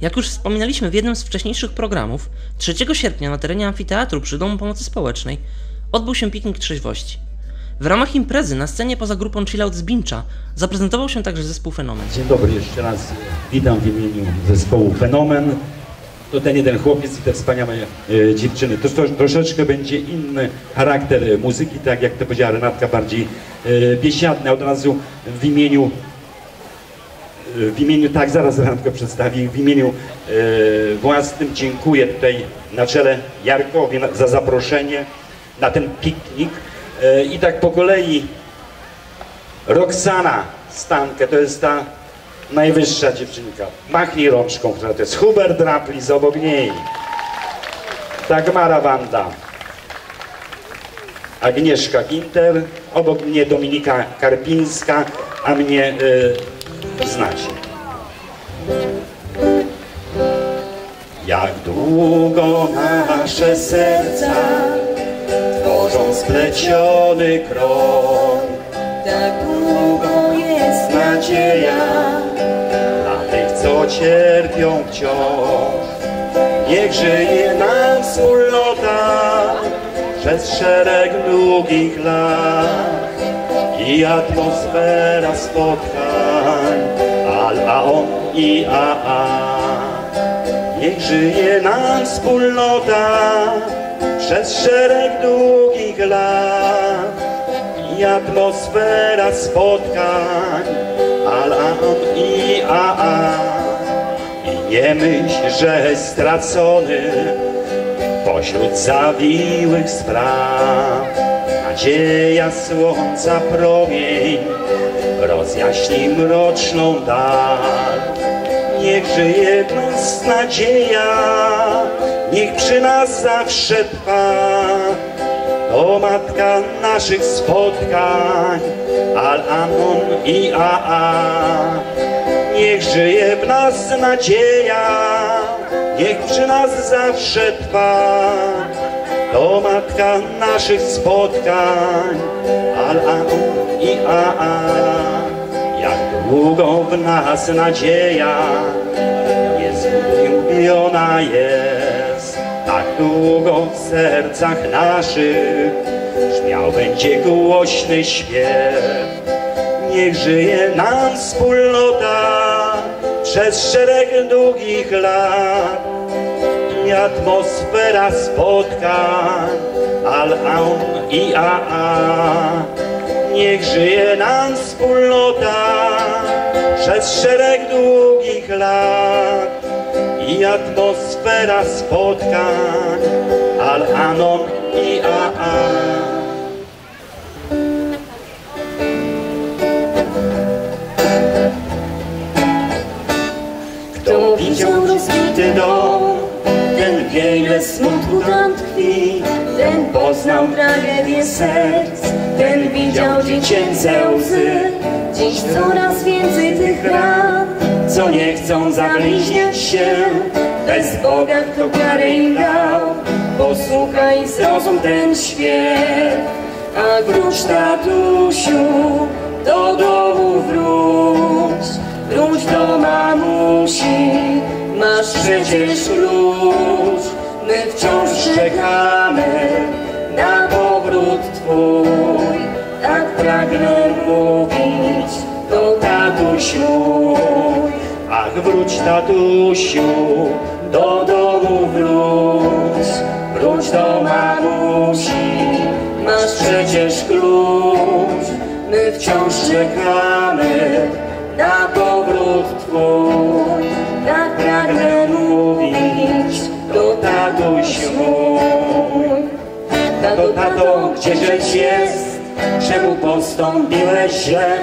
Jak już wspominaliśmy w jednym z wcześniejszych programów, 3 sierpnia na terenie amfiteatru przy Domu Pomocy Społecznej odbył się piknik trzeźwości. W ramach imprezy na scenie poza grupą Chillout z Bincza zaprezentował się także zespół Fenomen. Dzień dobry, jeszcze raz witam w imieniu zespołu Fenomen. To ten jeden chłopiec i te wspaniałe e, dziewczyny. To, to troszeczkę będzie inny charakter e, muzyki, tak jak to powiedziała Renatka, bardziej e, biesiadny. Od razu w imieniu w imieniu, tak, zaraz Renatko przedstawi, w imieniu e, własnym dziękuję tutaj na czele Jarkowi za zaproszenie na ten piknik. E, I tak po kolei Roxana Stankę, to jest ta najwyższa dziewczynka. Machnij rączką, która to jest Hubert Draplis obok niej. Dagmara Wanda. Agnieszka Ginter, obok mnie Dominika Karpińska, a mnie y, znacie. Jak długo nasze serca tworzą spleciony krąg, Tak długo jest nadzieja dla tych, co cierpią wciąż. Niech żyje nam wspólnota przez szereg długich lat i atmosfera spotkań, al a on i a a. Niech żyje nam wspólnota przez szereg długich lat i atmosfera spotkań, al a on i a a. I nie myśl, że stracony pośród zawiłych spraw. Nadzieja słońca promień rozjaśni mroczną dal. Niech żyje nas nadzieja, niech przy nas zawsze trwa. To matka naszych spotkań, Al-Anon i A.A. Niech żyje w nas nadzieja, niech przy nas zawsze trwa. To matka naszych spotkań, Al-Anon i A.A. Jak długo w nas nadzieja niezgubiona jest, tak długo w sercach naszych brzmiał będzie głośny śpiew. Niech żyje nam wspólnota przez szereg długich lat i atmosfera spotkań, al-aun i a-a. Niech żyje nam wspólnota przez szereg długich lat i atmosfera spotkań, al-anon i a-a. Ile smutku tam tkwi, ten poznał tragedię serc, ten widział dziecięce łzy. Dziś coraz więcej tych ran co nie chcą zabliźniać się. Bez Boga kto karę im dał, posłuchaj zrozum ten śpiew. A wróć tatusiu, do domu wróć, wróć do mamusi, masz przecież klucz. My wciąż czekamy na powrót twój, tak pragnę mówić, to tatuś mój. Ach, wróć tatusiu, do domu wróć, wróć do mamusi, masz przecież klucz. My wciąż czekamy na powrót twój, tak pragnę tato, gdzieżeś jest? Czemu postąpiłeś źle?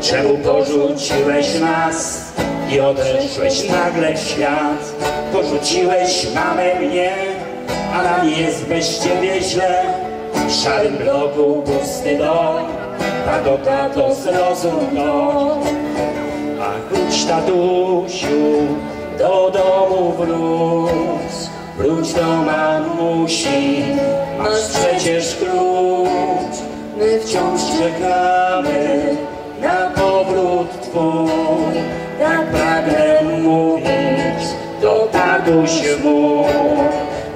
Czemu porzuciłeś nas i odeszłeś nagle w świat? Porzuciłeś mamę mnie, a nam jest bez ciebie źle. W szarym bloku pusty dom, tato, tato, zrozum to. A wróć tatusiu, do domu wróć, wróć do mamusi, masz przecież klucz. My wciąż czekamy na powrót twój, tak pragnę mówić, tatusiu mój,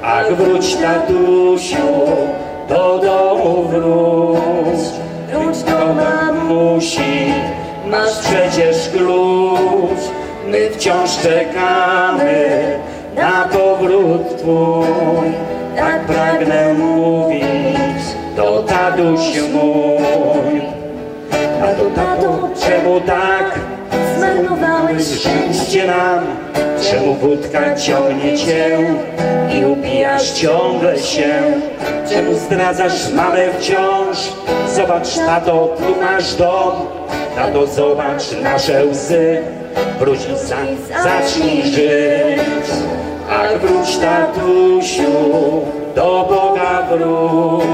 ach wróć tatusiu, do domu wróć. Wróć do Do mamusi, masz przecież klucz. My wciąż czekamy powrót Twój. Tak pragnę mówić do tatusiu mój. Tato, tato, czemu tak zmarnowałeś szczęście nam? Czemu wódka ciągnie cię i upijasz ciągle się? Czemu zdradzasz mamę wciąż? Zobacz, tato, tu masz dom. Tato, zobacz nasze łzy. Wróć i za, zacznij żyć. Ach, wróć, tatusiu, do Boga wróć.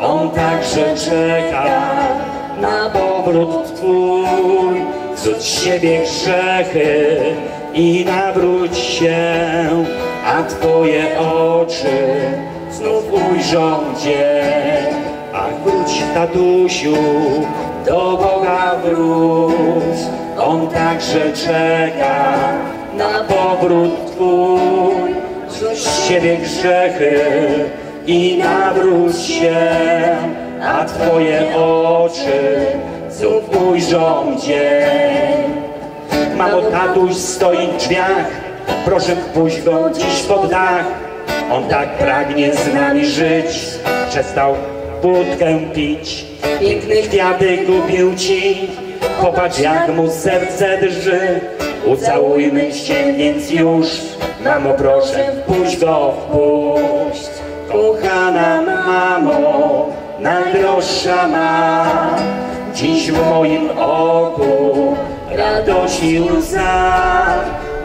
On także czeka na powrót Twój. Zrzuć siebie grzechy i nawróć się, a Twoje oczy znów ujrzą dzień. Ach, wróć, tatusiu, do Boga wróć. On także czeka na powrót Twój. Zrzuć z siebie grzechy i nawróć się, a Twoje oczy znów ujrzą dzień. Mamo, tatuś stoi w drzwiach, proszę wpuść go dziś pod dach. On tak pragnie z nami żyć, przestał wódkę pić. Piękny kwiaty kupił ci, popatrz jak mu serce drży. Ucałujmy się więc już, mamo proszę wpuść go, wpuść. Kochana mamo, najdroższa ma, dziś w moim oku radość i łza,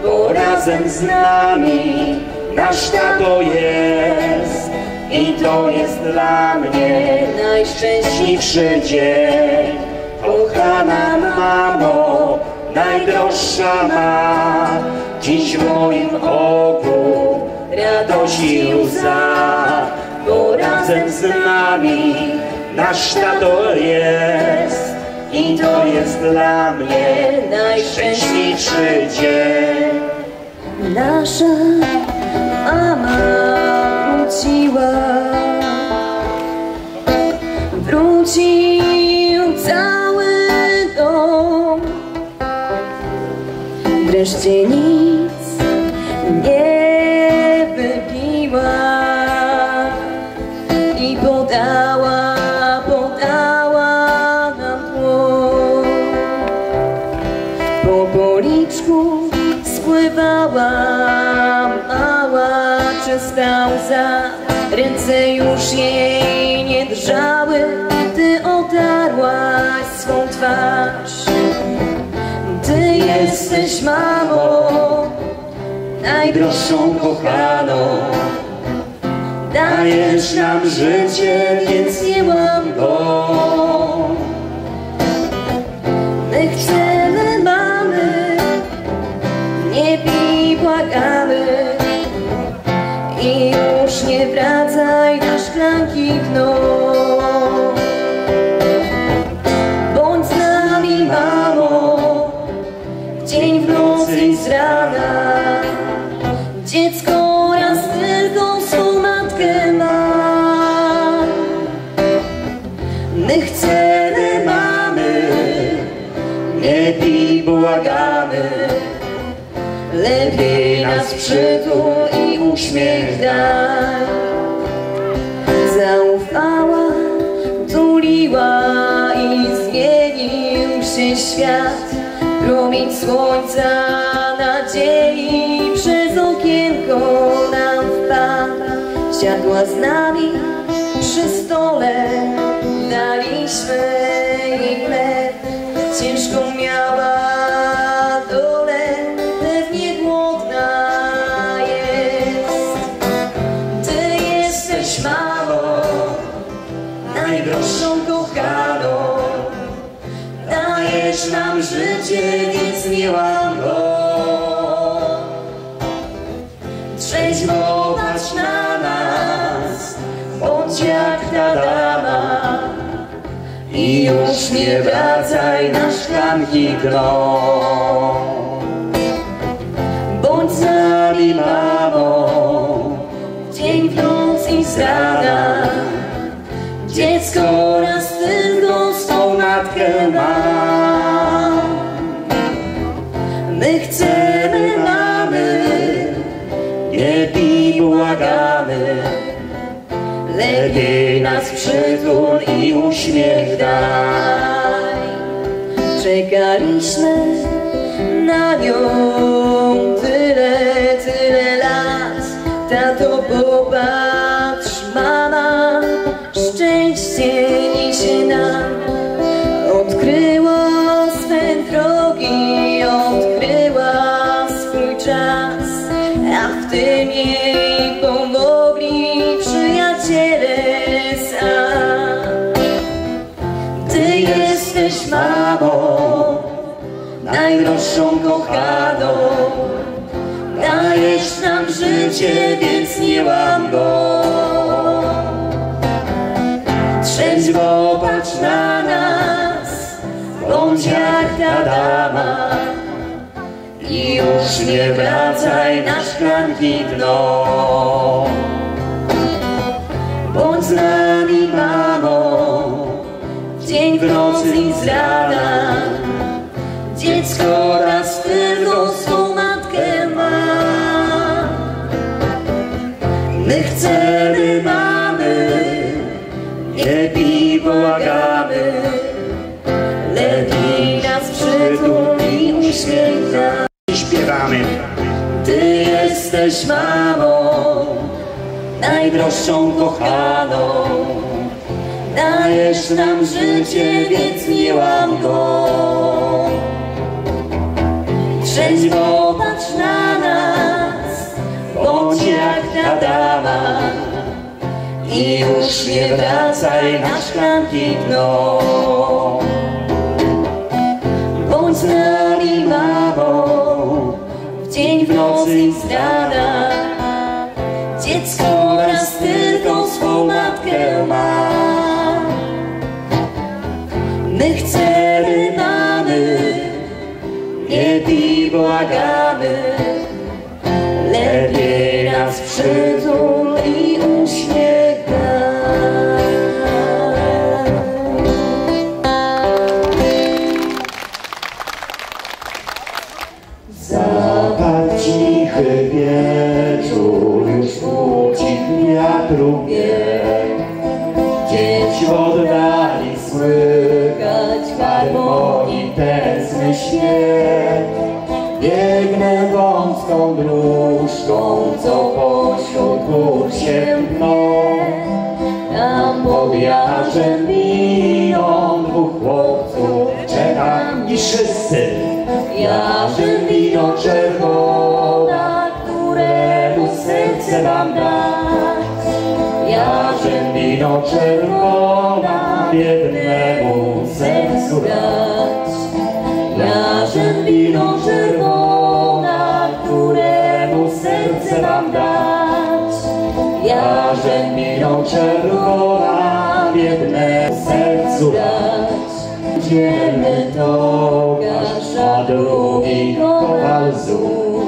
bo razem z nami nasz tato jest i to jest dla mnie najszczęśliwszy dzień. Kochana mamo, najdroższa ma, dziś w moim oku radość i łza, bo razem z nami nasz tato jest. I to jest dla mnie najszczęśliwszy dzień. Nasza mama wróciła. Wrócił Wreszcie nic nie wypiła I podała, podała nam dłoń po policzku spływała mała czysta łza. Ręce już jej nie drżały Ty otarłaś swą twarz jesteś mamą Najdroższą kochaną. Dajesz nam życie, więc nie mam go świat. Promień słońca nadziei przez okienko nam wpadł. Siadła z nami przy stole, daliśmy jej chleb. Ciężką miała dolę, pewnie głodna jest. Ty jesteś mamą, najdroższą kochaną. Dajesz nam życie, więc nie łam go. Trzeźwo patrz na nas, bądź jak ta dama. I już nie wracaj na szklanki dno. Bądź z nami, mamo, dzień w noc i z rana. Dziecko raz tylko swą matkę ma. My chcemy mamy, nie błagamy. Lepiej nas przytul i uśmiech daj. Czekaliśmy na nią tyle, tyle lat. Tato popatrz, mama, szczęście życie, więc nie łam go. Trzeźwo patrz na nas, bądź jak ta dama. I już nie wracaj na szklanki dno. Bądź z nami, mamo, dzień w nocy i z rana. Dziecko raz tylko My chcemy mamy, bij, błagamy. Lepiej nas przytul i uśmiech da. Śpiewamy. Ty jesteś mamą, najdroższą kochaną. Dajesz nam życie, więc nie łam go. Trzeźwo bądź jak ta dama. I już nie wracaj na szklanki dno. Bądź z nami, mamo, w dzień w nocy i z. Dziecko raz tylko swą matkę ma. My chcemy mamy, nie bij, błagamy. Lepiej Tam pod jarzem miną dwóch chłopców, czekam i wszyscy. Jarzem wino czerwona, któremu serce wam dać. Jarzem wino czerwona, biednemu sercu dać. Jarzem wino czerwona, któremu serce wam dać. Jarzem wino czerwona, biednemu sercu dać. Idziemy do a drugi kowal złóż.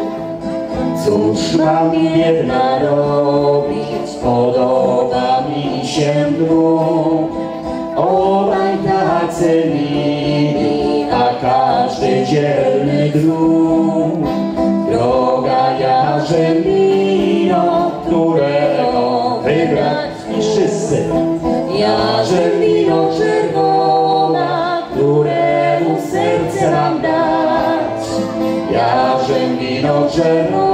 Cóż mam biedna robić, podoba mi się dróg. Obaj tacy mili, a każdy dzielny i wszyscy. Jarzębino czerwona, któremu serce mam dać. Jarzębino czerwona,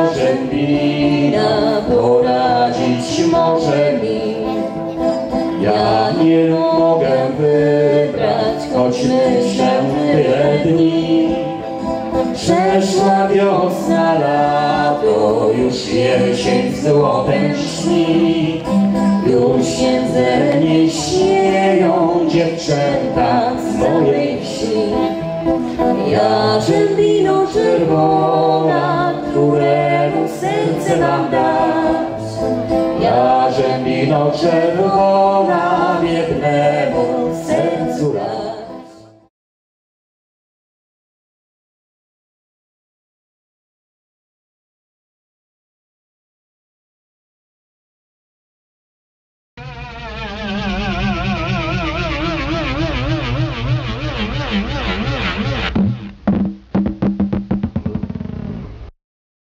Tylko jarzębina poradzić może mi. Ja nie mogę wybrać, choć myślę tyle dni. Przeszła wiosna, lato, już jesień z złotem śni. Już się ze mnie śmieją dziewczęta z mojej wsi. Ja rzębino czerwona, któremu serce mam dać. Ja rzębino czerwona, biednemu sercu